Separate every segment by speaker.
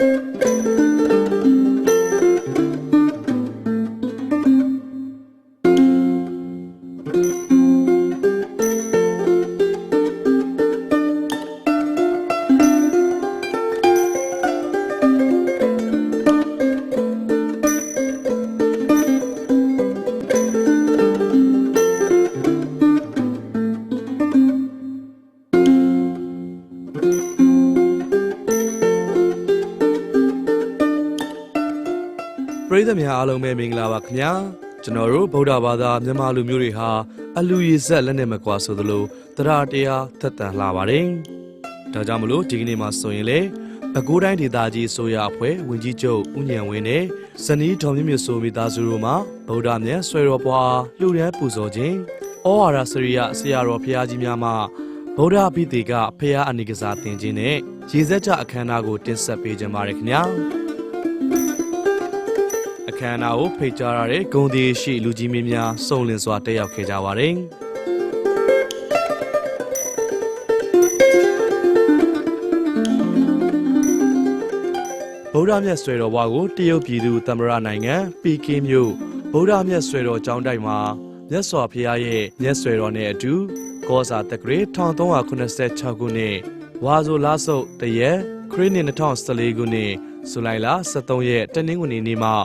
Speaker 1: ပ ရိသတ်များအားလုံးပဲမင်္ဂလာပါခင်ဗျာကျွန်တော်တို့ဗုဒ္ဓဘာသာမြန်မာလူမျိုးတွေဟာအလူရည်ဆက်လက်နဲ့မကွာဆိုသလိုတရားတရားသက်တန်လှပါတယ်ဒါကြောင့်မလို့ဒီကနေ့မှာဆိုရင်လေပဲခူးတိုင်းဒေသကြီးဆိုရအဖွဲ့ဝင်ကြီးချုပ်ဦးညံဝင်းနဲ့ဇနီးဒေါ်မြင့်မြတ်ဆိုမိသားစုတို့မှာဗုဒ္ဓမြတ်ဆွေတော်ပွားလှူဒန်းပူဇော်ခြင်းဩဝါဒစရိယဆရာတော်ဖရာကြီးများမှဗုဒ္ဓဘိသေကဖရာအနိကစားတင်ခြင်းနဲ့ရေစက်ကြအခမ်းအနားကိုတင်ဆက်ပေးကြပါရခင်ဗျာ အခမ်းအနားကိုဖိတ်ကြားရတဲ့ဂုံဒီရှိလူကြီးမင်းများစုံလင်စွာတက်ရောက်ခဲ့ကြပါတယ်ဗုဒ္ဓမြတ်ဆွေတော်ဘွားကိုတရုတ်ပြည်သူသမ္မတနိုင်ငံပီကင်းမြို့ဗုဒ္ဓမြတ်ဆွေတော်ကျောင်းတိုက်မှာမြတ်စွာဘုရားရဲ့မြတ်ဆွေတော်နဲ့အတူကောစာတက္ကရာ1386ခုနှစ်ဝါဆိုလာဆုပ်တရက်ခရစ်နှစ်2014ခုနှစ်ဇူလိုင်လ23ရက်တနင်္ဂနွေနေ့မှာ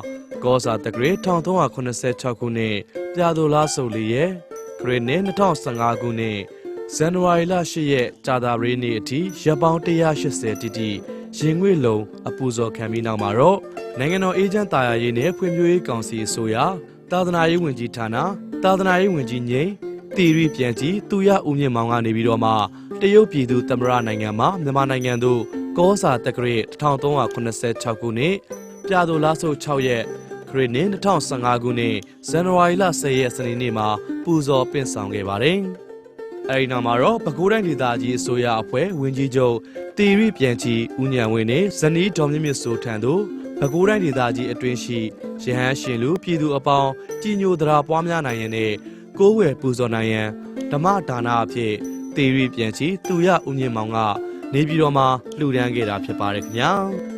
Speaker 1: ကောစာတက္ကရာ1386ခုနှစ်ပြာသိုလာဆုပ်လေးရက်ခရစ်နှစ်2015ခုနှစ်ဇန်နဝါရီလ10ရက်ကြာသပတေးနေ့အထိရပ်ပေါင်း180တိတိရင်ငွေလုံးအပူဇော်ခံပြီးနောက်မှာတော့နိုင်ငံတော်အေဂျင့်တာယာရေးနဲ့ဖွံ့ဖြိုးရေးကောင်စီအစိုးရသာသနာရေးဝန်ကြီးဌာနသာသနာရေးဝန်ကြီးငိမ့်တီရီပြန်ကြီးသူရဦးမြင့်မောင်ကနေပြီးတော့မှတရုတ်ပြည်သူသမ္မတနိုင်ငံမှာမြန်မာနိုင်ငံသို့ကောစာတက္ကရာ1386ခုနှစ်ပြာသိုလားဆုပ်6ရက်ခ ရစ်နှစ်2015ခုနှစ်ဇန်နဝါရီလ10ရက်စနေနေ့မှာပူဇော်ပင့်ဆောင်ခဲ့ပါတယ်။အဲဒီနောက်မှာတော့ပဲခူးတိုင်းဒေသကြီးအစိုးရအဖွဲ့ဝင်ကြီးချုပ်တီရီပြန်ကြီးဦးညံဝင်းနဲ့ဇနီးဒေါ်မြင့်မြတ်ဆိုထံသို့ပဲခူးတိုင်းဒေသကြီးအတွင်းရှိရဟန်းရှင်လူပြည်သူအပေါင်းကြီးညိုသရာပွားများနိုင်ရန်နဲ့ကိုးဝယ်ပူဇော်နိုင်ရန်ဓမ္မဒါနအဖြစ်တီရီပြန်ကြီးသူရဦးမြင့်မောင်ကနေပြည်တော်မှာလှူဒန်းခဲ့တာဖြစ်ပါတယ်ခင်ဗျာ။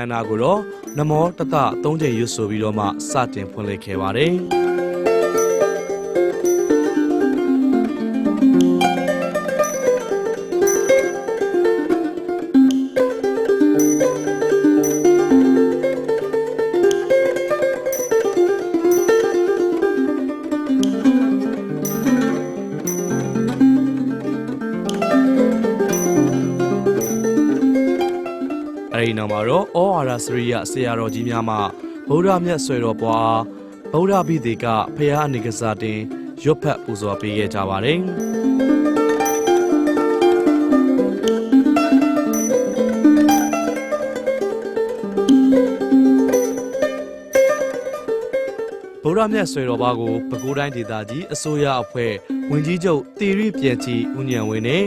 Speaker 1: အခမ်းအနားကိုတော့နမောတတသုံးချိန်ရွတ်ဆိုပြီးတော့မှစတင်ဖွင့်လှစ်ခဲ့ပါတယ်။ တော့ဩဝါဒစရိယဆရာတော်ကြီးများမှဗုဒ္ဓမြတ်ဆွေတော်ပွားဗုဒ္ဓဘိသေကဖရာအနေကစားတင်ရွတ်ဖတ်ပူဇော်ပေးခဲ့ကြပါတယ်။ဗုဒ္ဓမြတ်ဆွေတော်ဘာကိုပဲခူးတိုင်းဒေသကြီးအစိုးရအဖွဲ့ဝင်ကြီးချုပ်တီရိပြန်ကြီးဦးညံဝင်းနဲ့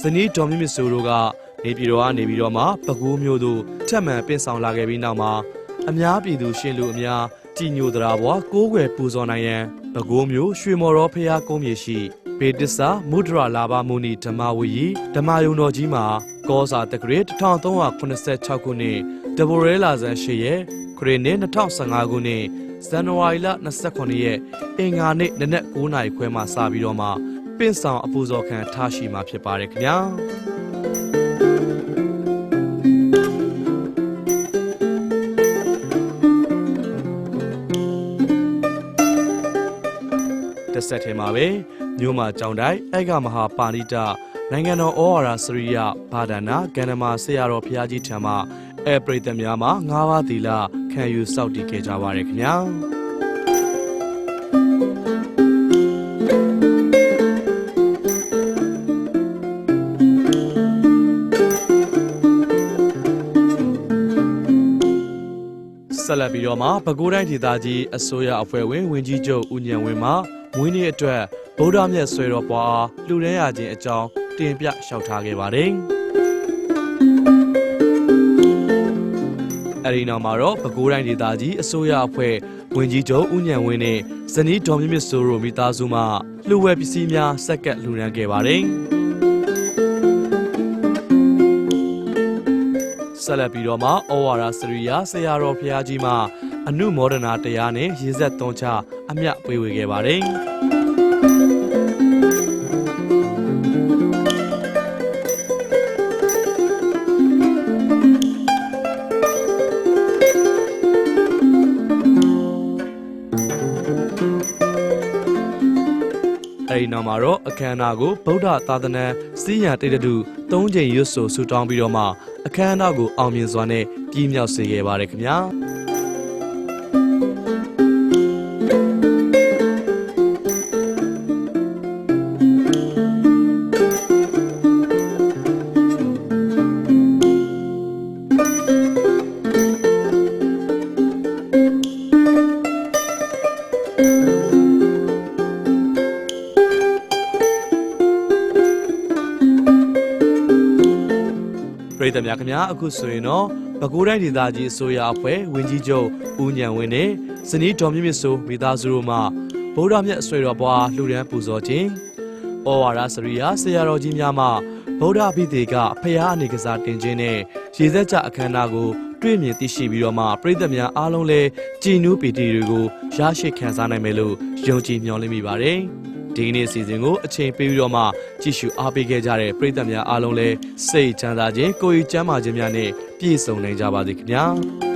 Speaker 1: ဇနီးဒေါ်မြင့်မြတ်စိုးတို့ကနေပြည်တော်ကနေပြီးတော့မှပဲခူးမျိုးတို့ ထက်မှန်ပင့်ဆောင်လာခဲ့ပြီးနောက်မှာအများပြည်သူရှင်လူအများကြည်ညိုသရာဘွားကိုးကွယ်ပူဇော်နိုင်ရန်ပဲခူးမျိုးရွှေမော်တော်ဖရာကုန်းမြေရှိဘေတစ္ဆာမုဒရလာဘမုနီဓမ္မဝီရီဓမ္မယုံတော်ကြီးမှာကောစာတက္ကရာ1386ခုနှစ်တဘိုရဲလာဇန်၈ရက်ခရစ်နှစ်2015ခုနှစ်ဇန်နဝါရီလ29ရက်အင်္ဂါနေ့နနက်9:00နာရီခွဲမှစပြီးတော့မှပင့်ဆောင်အပူဇော်ခံထားရှိမှာဖြစ်ပါတယ်ခင်ဗျာ ဆက်ထဲမှာပဲမြို့မှာကြောင်တိုက်အိုက်ကမဟာပါဏိတနိုင်ငံတော်ဩဝါဒစရိယဘာဒနာကန္နမဆရာတော်ဘုရားကြီးထံမှအဲပရိသတ်များမှာ၅ပါးသီလခံယူစောင့်တည်ခဲ့ကြပါရခင်ဗျာ လက်ပြီးတော့မှပဲခူးတိုင်းဒေသကြီးအစိုးရအဖွဲ့ဝင်ဝင်ကြီးချုပ်ဦးညံဝင်းမှမွေးနေ့အတွက်ဗုဒ္ဓမြတ်ဆွေတော်ပွားအားလှူဒန်းရခြင်းအကြောင်းတင်ပြလျှောက်ထားခဲ့ပါတယ်။အဲဒီနောက်မှာတော့ပဲခူးတိုင်းဒေသကြီးအစိုးရအဖွဲ့ဝင်ကြီးချုပ်ဦးညံဝင်းနဲ့ဇနီးဒေါ်မြင့်မြင့်စိုးတို့မိသားစုမှလှူဝဲပစ္စည်းများဆက်ကပ်လှူဒန်းခဲ့ပါတယ် ဆက်လက်ပြီးတော့မှဩဝါဒစရိယာဆရာတော်ဖျားကြီးမှအနုမောဒနာတရားနဲ့ရေဆက်သွန်ချအမြပေးဝေခဲ့ပါတယ်။ အဲဒီနောက်မှာတော့အခမ်းအနားကိုဗုဒ္ဓသာသနာစီးရန်တိတ်တတု၃ချိန်ရွတ်ဆိုဆူတောင်းပြီးတော့မှအခမ်းအနားကိုအောင်မြင်စွာနဲ့ပြီးမြောက်စေခဲ့ပါတယ်ခင်ဗျာ ပြည်သူများခင်ဗျာအခုဆိုရင်တော့ပဲခူးတိုင်းဒေသကြီးအစိုးရအဖွဲ့ဝင်ကြီးချုပ်ဦးညံဝင်းနဲ့ဇနီးဒေါ်မြင့်မြင့်စိုးမိသားစုတို့မှဗုဒ္ဓမြတ်အဆွေတော်ဘွားလှူဒန်းပူဇော်ခြင်းဩဝါဒစရိယာဆရာတော်ကြီးများမှဗုဒ္ဓဘိသေကဖရာအနေကစားတင်ခြင်းနဲ့ရေသက်ကြအခမ်းအနားကိုတွေ့မြင်သိရှိပြီးတော့မှပြည်သူများအားလုံးလည်းကြည်နူးပီတိတွေကိုရရှိခံစားနိုင်မယ်လို့ယုံကြည်မျှော်လင့်မိပါတယ် ဒီကနေ့အစီအစဉ်ကိုအချိန်ပေးပြီးတော့မှကြည့်ရှုအားပေးခဲ့ကြတဲ့ပရိသတ်များအားလုံးလည်းစိတ်ချမ်းသာခြင်းကိုယ်ရည်ကျန်းမာခြင်းများနဲ့ပြည့်စုံနိုင်ကြပါစေခင်ဗျာ